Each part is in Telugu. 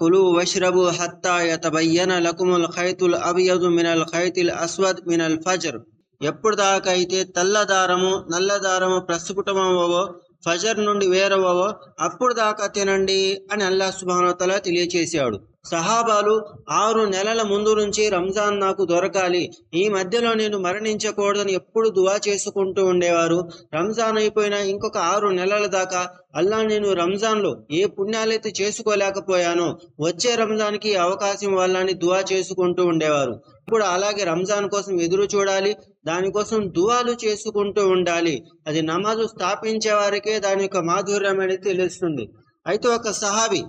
وكلوا واشربوا حتى يتبين لكم الخيط الأبيض من الخيط الأسود من الفجر ఎప్పుడు దాకా అయితే తెల్లదారము నల్లదారము ప్రస్ఫుటమవో ఫజర్ నుండి వేరవో అప్పుడు దాకా తినండి అని అల్లా సుబానతల తెలియచేశాడు. సహాబాలు ఆరు నెలల ముందు నుంచి రంజాన్ నాకు దొరకాలి. ఈ మధ్యలో నేను మరణించకూడదని ఎప్పుడు దువా చేసుకుంటూ ఉండేవారు. రంజాన్ అయిపోయిన ఇంకొక ఆరు నెలల దాకా అల్లా నేను రంజాన్లో ఏ పుణ్యాలైతే చేసుకోలేకపోయానో వచ్చే రంజాన్కి అవకాశం వల్లని దువా చేసుకుంటూ ఉండేవారు. కూడా అలాగే రంజాన్ కోసం ఎదురు చూడాలి దానికోసం దువాలు చేసుకుంటూ ఉండాలి. అది నమాజు స్థాపించే వారికే దాని యొక్క మాధుర్యం అనేది తెలుస్తుంది. అయితే ఒక సహాబి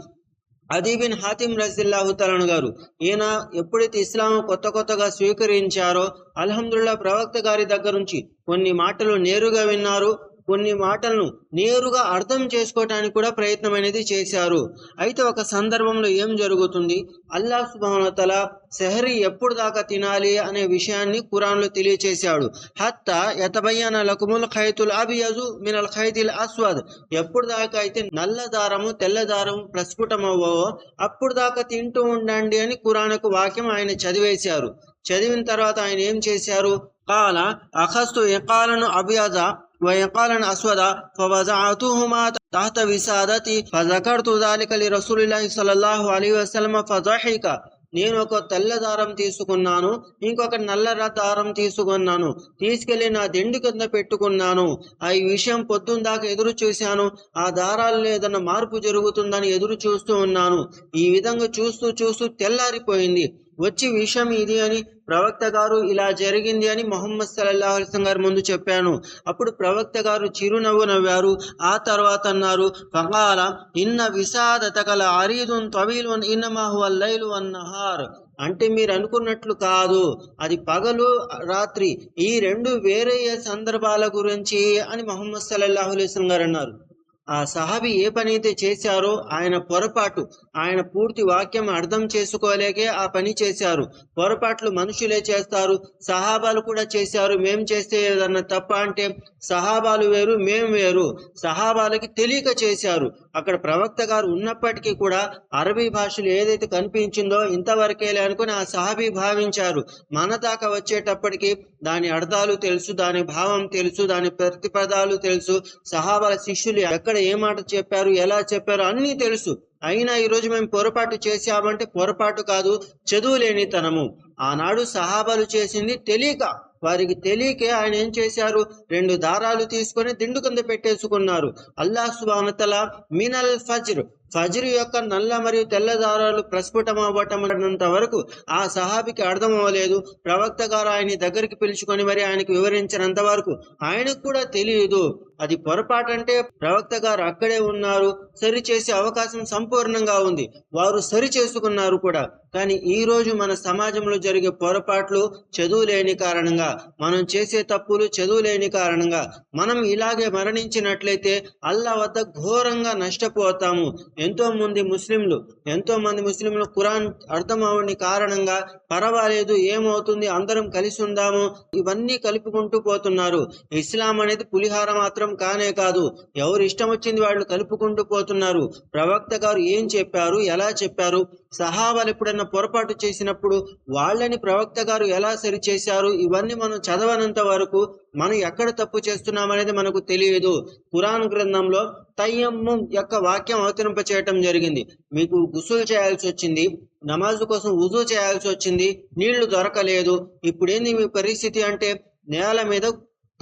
అదీబిన్ హాతిం రజిల్లాహుతలను గారు ఈయన ఎప్పుడైతే ఇస్లాం కొత్త కొత్తగా స్వీకరించారో అల్హమ్దుల్లా ప్రవక్త గారి దగ్గర నుంచి కొన్ని మాటలు నేరుగా విన్నారు. కొన్ని మాటలను నేరుగా అర్థం చేసుకోవటానికి కూడా ప్రయత్నం అనేది చేశారు. అయితే ఒక సందర్భంలో ఏం జరుగుతుంది? అల్లా సుబానతల సెహరీ ఎప్పుడు దాకా తినాలి అనే విషయాన్ని కురాన్లో తెలియచేశాడు. హత్త యతబయ్యన లకుముల్ ఖైతుల్ అబియజు మినల్ ఖైతిల్ అస్వాద్. ఎప్పుడు దాకా అయితే నల్ల దారము తెల్ల దారము ప్రస్ఫుటమవ్వవో అప్పుడు దాకా తింటూ ఉండండి అని ఖురాన్కు వాక్యం ఆయన చదివేశారు. చదివిన తర్వాత ఆయన ఏం చేశారు? కాల అఖస్తు ఎకాలను అభియాజ ويقالا أسودا فوضعتهما تحت وسادتي فذكرت ذلك لرسول الله صلى الله عليه وسلم فضحك నేను ఒక తెల్ల దారం తీసుకున్నాను ఇంకొక నల్ల దారం తీసుకున్నాను తీసుకెళ్లి నా దిండు కింద పెట్టుకున్నాను ఆ ఈ విషయం పొద్దున్న దాకా ఎదురు చూశాను ఆ దారాల్లో ఏదన్నా మార్పు జరుగుతుందని ఎదురు చూస్తూ ఉన్నాను ఈ విధంగా చూస్తూ చూస్తూ తెల్లారిపోయింది వచ్చి విషయం ఇది అని ప్రవక్త గారు ఇలా జరిగింది అని మొహమ్మద్ సల్లల్లాహు అలైహి గారి ముందు చెప్పాను. అప్పుడు ప్రవక్త గారు చిరునవ్వు నవ్వారు. ఆ తర్వాత అన్నారు ఫకాల ఇన్న విషాదత విషాదతకల అరీదున్ తవీలున్ ఇన్నమా హువల్ అన్నహార్ అంటే మీరు అనుకున్నట్లు కాదు. అది పగలు రాత్రి ఈ రెండు వేరే సందర్భాల గురించి అని మొహమ్మద్ సల్లల్లాహు అలైహి గారు అన్నారు. ఆ సహాబి ఏ పని అయితే చేశారో ఆయన పొరపాటు ఆయన పూర్తి వాక్యం అర్థం చేసుకోలేకే ఆ పని చేశారు. పొరపాట్లు మనుషులే చేస్తారు సహాబాలు కూడా చేశారు మేం చేస్తే ఏదన్నా తప్ప అంటే సహాబాలు వేరు మేం వేరు. సహాబాలకి తెలియక చేశారు. అక్కడ ప్రవక్త గారు ఉన్నప్పటికీ కూడా అరబీ భాషలో ఏదైతే కనిపించిందో ఇంతవరకేలే అనుకుని ఆ సహాబీ భావించారు. మన దాకా వచ్చేటప్పటికి దాని అర్థాలు తెలుసు దాని భావం తెలుసు దాని ప్రతిపదాలు తెలుసు. సహాబాల శిష్యులు ఎక్కడ ఏ మాట చెప్పారు ఎలా చెప్పారు అన్నీ తెలుసు. అయినా ఈరోజు మేము పొరపాటు చేశామంటే పొరపాటు కాదు చదువు లేనితనము ఆనాడు సహాబాలు చేసింది తెలియక వారికి తెలియకే ఆయన ఏం చేశారు? రెండు దారాలు తీసుకొని దిండు కింద పెట్టేసుకున్నారు. అల్లా సుబానతల మినల్ ఫజ్ర్ ఫజ్ర్ యొక్క నల్ల మరియు తెల్ల దారాలు ప్రస్ఫుటం ప్రస్ఫుటమవ్వటం వరకు ఆ సహాబికి అర్థం అవ్వలేదు ప్రవక్త గారు ఆయన దగ్గరికి పిలుచుకొని మరి ఆయనకు వివరించినంత వరకు ఆయనకు కూడా తెలియదు. అది పొరపాటు అంటే ప్రవక్త గారు అక్కడే ఉన్నారు సరి చేసే అవకాశం సంపూర్ణంగా ఉంది. వారు సరి చేసుకున్నారు కూడా. కానీ ఈ రోజు మన సమాజంలో జరిగే పొరపాట్లు చదువు లేని కారణంగా మనం చేసే తప్పులు చదువు లేని కారణంగా మనం ఇలాగే మరణించినట్లయితే అల్లా వద్ద ఘోరంగా నష్టపోతాము. ఎంతో మంది ముస్లింలు ఎంతో మంది ముస్లింలు ఖురాన్ అర్థం అవని కారణంగా పర్వాలేదు ఏమవుతుంది అందరం కలిసి ఉందాము ఇవన్నీ కలుపుకుంటూ పోతున్నారు. ఇస్లాం అనేది పులిహార మాత్రం కానే కాదు. ఎవరు ఇష్టం వచ్చింది వాళ్ళు కలుపుకుంటూ పోతున్నారు. ప్రవక్త గారు ఏం చెప్పారు? ఎలా చెప్పారు? సహాబాలు ఎప్పుడన్నా పొరపాటు చేసినప్పుడు వాళ్ళని ప్రవక్త గారు ఎలా సరి చేశారు? ఇవన్నీ మనం చదవనంత వరకు మనం ఎక్కడ తప్పు చేస్తున్నామనేది మనకు తెలియదు. పురాణ గ్రంథంలో తయ్యమ్ము యొక్క వాక్యం అవతరింప చేయటం జరిగింది. మీకు గుసులు చేయాల్సి వచ్చింది. నమాజు కోసం ఉజు చేయాల్సి వచ్చింది. నీళ్ళు దొరకలేదు. ఇప్పుడేంది మీ పరిస్థితి అంటే నేల మీద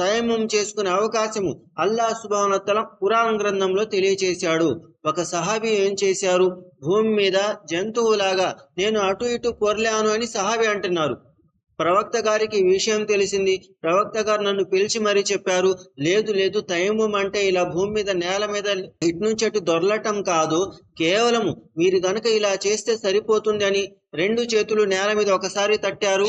తయమం చేసుకునే అవకాశము అల్లా సుభానతల పురాణ గ్రంథంలో తెలియచేశాడు. ఒక సహాబీ ఏం చేశారు? భూమి మీద జంతువులాగా నేను అటు ఇటు కొరలేను అని సహాబీ అంటున్నారు. ప్రవక్త గారికి ఈ విషయం తెలిసింది. ప్రవక్త గారు నన్ను పిలిచి మరీ చెప్పారు లేదు లేదు తయమం అంటే ఇలా భూమి మీద నేల మీద ఇటు నుంచి అటు దొరలటం కాదు. కేవలము మీరు గనక ఇలా చేస్తే సరిపోతుంది అని రెండు చేతులు నేల మీద ఒకసారి తట్టారు.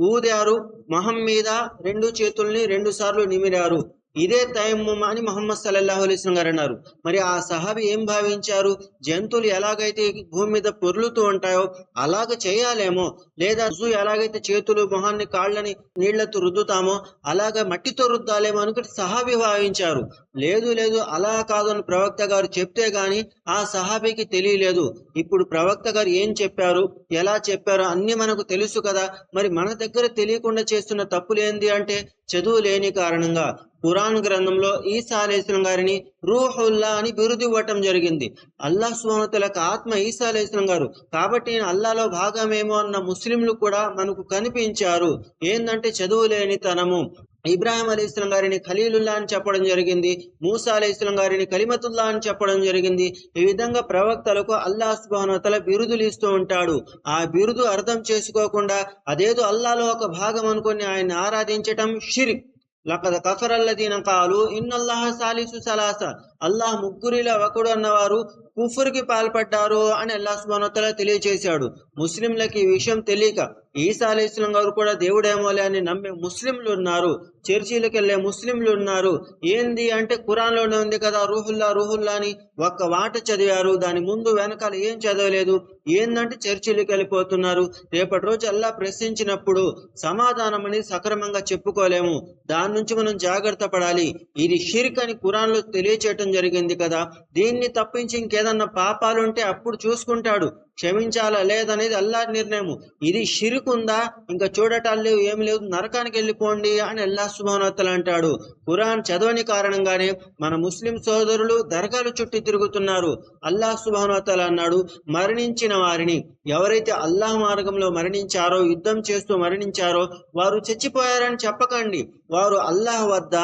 ఊదారు మొహం మీద రెండు చేతుల్ని రెండు సార్లు నిమిరారు. ఇదే తయమ్మం అని మొహమ్మద్ సల్లల్లాహు అలీస్లం గారు అన్నారు. మరి ఆ సహాబి ఏం భావించారు? జంతువులు ఎలాగైతే భూమి మీద పొర్లుతూ ఉంటాయో అలాగ చేయాలేమో? లేదా రుజు ఎలాగైతే చేతులు మొహాన్ని కాళ్ళని నీళ్ళతో రుద్దుతామో అలాగ మట్టితో రుద్దాలేమో అనుకుంటే సహాబి భావించారు. లేదు లేదు అలా కాదు అని ప్రవక్త గారు చెప్తే గాని ఆ సహాబీకి తెలియలేదు. ఇప్పుడు ప్రవక్త గారు ఏం చెప్పారు? ఎలా చెప్పారు అన్ని మనకు తెలుసు కదా. మరి మన దగ్గర తెలియకుండా చేస్తున్న తప్పులేంది అంటే చదువు లేని కారణంగా. పురాణ గ్రంథంలో ఈసా అలైస్లం గారిని రూహుల్లా అని బిరుదు ఇవ్వటం జరిగింది. అల్లా సుహమతులకు ఆత్మ ఈసా అలైస్లం గారు. కాబట్టి అల్లాలో భాగమేమో అన్న ముస్లింలు కూడా మనకు కనిపించారు. ఏందంటే చదువు లేని తనము ఇబ్రాహిం అలీ ఇస్లాం గారిని ఖలీలుల్లా అని చెప్పడం జరిగింది మూసా అలీ ఇస్లాం గారిని కలిమతుల్లా అని చెప్పడం జరిగింది. ఈ విధంగా ప్రవక్తలకు అల్లాహ్ సుబానతల బిరుదులు ఇస్తూ ఉంటాడు. ఆ బిరుదు అర్థం చేసుకోకుండా అదేదో అల్లాలో ఒక భాగం అనుకొని ఆయన్ని ఆరాధించటం షిరిక్. లకద కఫరల్లదీన కాలు ఇన్నల్లాహ సాలిసు సలాస. అల్లాహ్ ముగ్గురిలో ఒకడు అన్నవారు కుఫుర్కి పాల్పడ్డారు అని అల్లాహ్ సుబానతల తెలియజేశాడు ముస్లింలకి ఈ విషయం తెలియక ఈసా అలీ ఇస్లాం గారు కూడా దేవుడేమోలే అని నమ్మే ముస్లింలు ఉన్నారు. చర్చీలకు వెళ్ళే ముస్లింలు ఉన్నారు. ఏంది అంటే కురాన్లోనే ఉంది కదా రూహుల్లా రూహుల్లా అని ఒక్క వాట చదివారు. దాని ముందు వెనకాల ఏం చదవలేదు. ఏందంటే చర్చీలకు వెళ్ళిపోతున్నారు. రేపటి రోజు అల్లా ప్రశ్నించినప్పుడు సమాధానం అనేది సక్రమంగా చెప్పుకోలేము. దాని నుంచి మనం జాగ్రత్త పడాలి. ఇది షిర్క్ అని కురాన్లో తెలియచేయటం జరిగింది కదా? దీన్ని తప్పించి ఇంకేదన్నా పాపాలుంటే అప్పుడు చూసుకుంటాడు. క్షమించాలా లేదనేది అల్లా నిర్ణయం ఇది షిరుకుందా? ఇంకా చూడటాలు లేవు ఏమి లేవు. నరకానికి వెళ్ళిపోండి అని అల్లా సుభానోత్తలు అంటాడు. ఖురాన్ చదవని కారణంగానే మన ముస్లిం సోదరులు దర్గాలు చుట్టూ తిరుగుతున్నారు. అల్లాహ్ సుభానోత్తలు అన్నాడు మరణించిన వారిని ఎవరైతే అల్లాహ్ మార్గంలో మరణించారో యుద్ధం చేస్తూ మరణించారో వారు చచ్చిపోయారని చెప్పకండి. వారు అల్లాహ్ వద్ద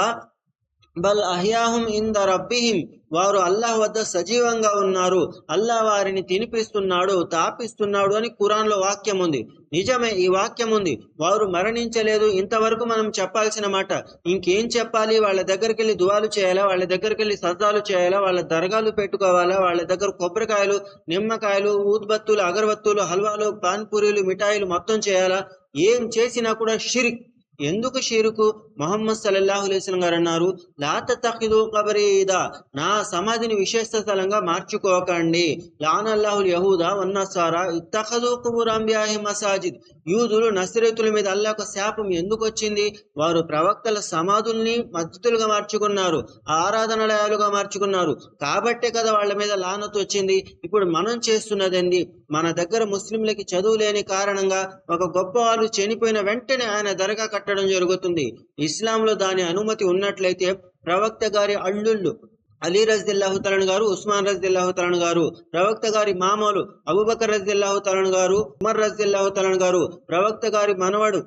బల్ అహ్యాహుం ఇంద రబ్బిహిం. వారు అల్లాహ్ వద్ద సజీవంగా ఉన్నారు. అల్లాహ్ వారిని తినిపిస్తున్నాడు తాపిస్తున్నాడు అని ఖురాన్లో వాక్యం ఉంది. నిజమే ఈ వాక్యం ఉంది. వారు మరణించలేదు. ఇంతవరకు మనం చెప్పాల్సిన మాట ఇంకేం చెప్పాలి? వాళ్ళ దగ్గరికి వెళ్ళి దువాలు చేయాలా? వాళ్ళ దగ్గరికి వెళ్ళి సజ్జాలు చేయాలా? వాళ్ళ దర్గాలు పెట్టుకోవాలా? వాళ్ళ దగ్గర కొబ్బరికాయలు నిమ్మకాయలు ఊద్బత్తులు అగరబత్తులు హల్వాలు పాన్పూరీలు మిఠాయిలు మొత్తం చేయాలా? ఏం చేసినా కూడా షిరిక్. ఎందుకు షిరుకు? మొహమ్మద్ సల్లల్లాహు అలైస్లం గారు అన్నారు లాత తఖిదు కబరీదా నా సమాధిని విశేష స్థలంగా మార్చుకోకండి. లానల్లాహుల్ యహూదా వన్నసారా ఇత్తఖదు కుబురాంబియాహి మసాజిద్. యూదులు నసిరేతుల మీద అల్లాహ్ శాపం ఎందుకు వచ్చింది? వారు ప్రవక్తల సమాధుల్ని మద్దతులుగా మార్చుకున్నారు ఆరాధనాలయాలుగా మార్చుకున్నారు. కాబట్టే కదా వాళ్ళ మీద లానత్ వచ్చింది. ఇప్పుడు మనం చేస్తున్నదండి మన దగ్గర ముస్లింలకి చదువు లేని కారణంగా ఒక గొప్ప వాళ్ళు చనిపోయిన వెంటనే ఆయన దర్గా కట్టడం జరుగుతుంది. ఇస్లాంలో దాని అనుమతి ఉన్నట్లయితే ప్రవక్త గారి అల్లుళ్ళు అలీ రజ్దిల్లాహు తలన్ గారు ఉస్మాన్ రజ్దిల్లాహు తలన్ గారు ప్రవక్త గారి మామూలు అబుబకర్ రజ్దిల్లాహు తలన్ గారు ఉమర్ రజ్దిల్లాహు తలన్ గారు ప్రవక్త గారి మనవడు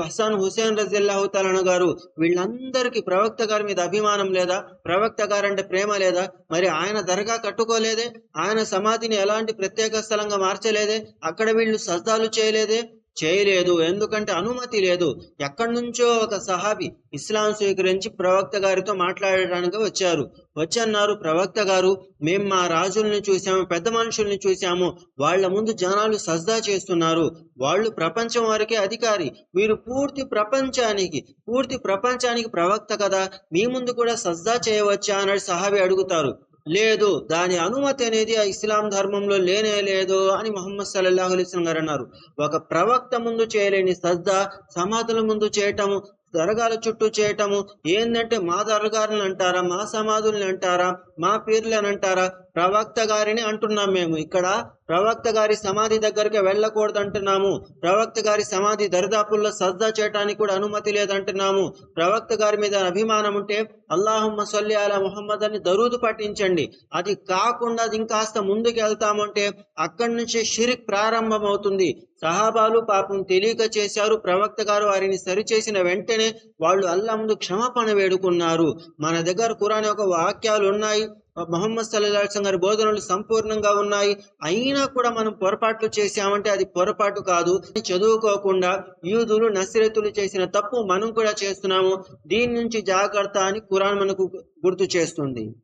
హసన్ హుసేన్ రజిల్లాహు తలను గారు వీళ్ళందరికీ ప్రవక్త గారి మీద అభిమానం లేదా? ప్రవక్త గారంటే ప్రేమ లేదా? మరి ఆయన దర్గా కట్టుకోలేదే? ఆయన సమాధిని ఎలాంటి ప్రత్యేక స్థలంగా మార్చలేదే? అక్కడ వీళ్ళు సజ్దాలు చేయలేదే? చేయలేదు ఎందుకంటే అనుమతి లేదు. ఎక్కడి నుంచో ఒక సహాబి ఇస్లాం స్వీకరించి ప్రవక్త గారితో మాట్లాడడానికి వచ్చారు. వచ్చి అన్నారు ప్రవక్త గారు మేము మా రాజుల్ని చూసాము పెద్ద మనుషుల్ని చూసాము వాళ్ళ ముందు జనాలు సజ్దా చేస్తున్నారు. వాళ్ళు ప్రపంచం వరకే అధికారి. మీరు పూర్తి ప్రపంచానికి పూర్తి ప్రపంచానికి ప్రవక్త కదా. మీ ముందు కూడా సజ్దా చేయవచ్చా? అన్నాడు సహాబి అడుగుతారు. లేదు దాని అనుమతి అనేది ఆ ఇస్లాం ధర్మంలో లేనే లేదు అని మొహమ్మద్ సల్లాహు అలైస్లం గారు అన్నారు. ఒక ప్రవక్త ముందు చేయలేని సజ్దా సమాధుల ముందు చేయటము దర్గాల చుట్టూ చేయటము ఏంటంటే మా దర్గాలను అంటారా మా సమాధుల్ని అంటారా మా పీర్లని అంటారా ప్రవక్త గారిని అంటున్నాం మేము. ఇక్కడ ప్రవక్త గారి సమాధి దగ్గరికి వెళ్ళకూడదు అంటున్నాము ప్రవక్త గారి సమాధి దరిదాపుల్లో సజ్జా చేయడానికి కూడా అనుమతి లేదంటున్నాము. ప్రవక్త గారి మీద అభిమానం ఉంటే అల్లాహమ్మ సల్లి అలా మొహమ్మద్ అని దరూదు పఠించండి. అది కాకుండా అది ఇంకాస్త ముందుకు వెళ్తామంటే అక్కడి నుంచి షిరిక్ ప్రారంభమవుతుంది. సహాబాలు పాపం తెలియక చేశారు. ప్రవక్త గారు వారిని సరిచేసిన వెంటనే వాళ్ళు అల్లా ముందు క్షమాపణ వేడుకున్నారు. మన దగ్గర కురాని ఒక వాక్యాలు ఉన్నాయి మొహమ్మద్ సల్లాహం గారి బోధనలు సంపూర్ణంగా ఉన్నాయి. అయినా కూడా మనం పొరపాట్లు చేశామంటే అది పొరపాటు కాదు. చదువుకోకుండా యూదులు నసిరతులు చేసిన తప్పు మనం కూడా చేస్తున్నాము. దీని నుంచి జాగ్రత్త అని ఖురాన్ మనకు గుర్తు చేస్తుంది.